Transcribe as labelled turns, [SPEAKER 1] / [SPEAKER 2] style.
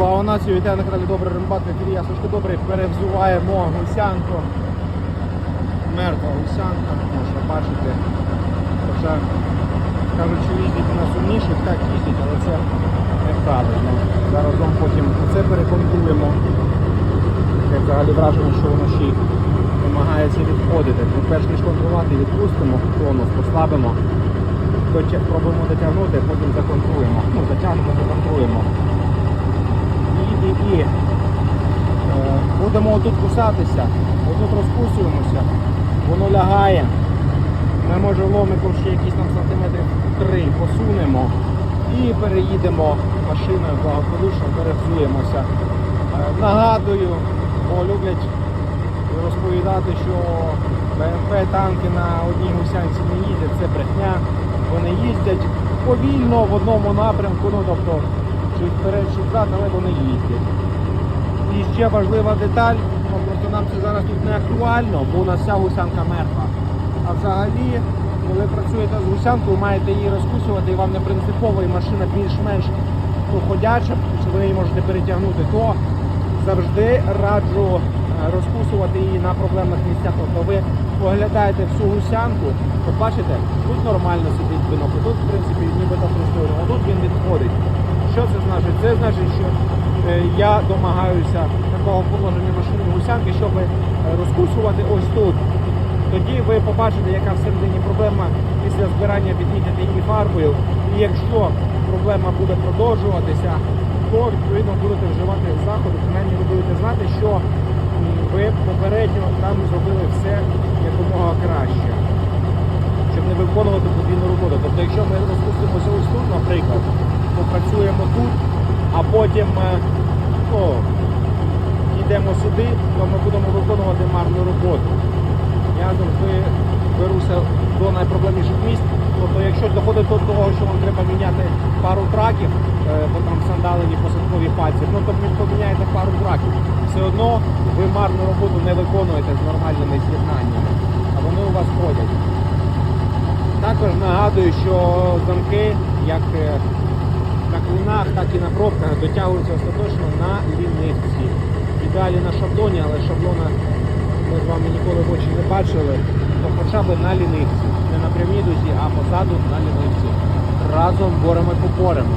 [SPEAKER 1] Слава націю, вітаю на каналі Добрий Рембат, в ефірі Ясушки Добрий. Перевзуваємо гусянку. Мертва гусянка, можна бачити. Хоча кажуть, що їздять на сумніших, так їздять, але це неправильно. Зараз потім це переконтуємо. Я взагалі враження, що воно ще намагається відходити. Тому перш ніж контролювати, відпустимо, тонус послабимо. Пробуємо дотягнути, потім законтруємо. Ну, затягнемо, законтруємо. І, і, і. Е, будемо отут кусатися, отут розкусуємося, воно лягає. Ми може ломиком ще якісь там сантиметрів три посунемо і переїдемо машиною благополучно, перевзуємося. Е, нагадую, бо люблять розповідати, що БМП танки на одній гусянці не їздять, це брехня. Вони їздять повільно в одному напрямку, ну тобто чи вперед, чи взад, але вони їздять. Ще важлива деталь, просто нам це зараз тут не актуально, бо у нас вся гусянка мертва. А взагалі, коли працюєте з гусянкою, маєте її розкусувати, і вам не принципово, і машина більш-менш ходяча, що ви її можете перетягнути, то завжди раджу е, розкусувати її на проблемних місцях. Тобто ви поглядаєте всю гусянку, от бачите, тут нормально сидить бинокль, тут в принципі нібито пристойно, а тут він відходить. Що це значить? Це значить, що е, я домагаюся такого положення машини гусянки, щоб е, розкусувати ось тут. Тоді ви побачите, яка всередині проблема після збирання відмітити її фарбою. І якщо проблема буде продовжуватися, то відповідно будете вживати заходи, принаймні ви будете знати, що ви попередньо там зробили все якомога краще, щоб не виконувати подвійну роботу. Тобто, якщо ми розпустимося ось тут, наприклад, попрацюємо тут, а потім е, ну, йдемо сюди, то ми будемо виконувати марну роботу. Я завжди беруся до найпроблемніших місць. Тобто, якщо доходить до того, що вам треба міняти пару траків, е, бо там сандалені посадкові пальці, ну то поміняєте пару траків. Все одно ви марну роботу не виконуєте з нормальними з'єднаннями, а вони у вас ходять. Також нагадую, що замки, як е, на клинах, так і на пробках дотягуються остаточно на лінивці. І далі на шаблоні, але шаблона ми з вами ніколи в очі не бачили, то хоча б на лінивці. Не на прямій дузі, а позаду на лінивці. Разом боремо поборемо.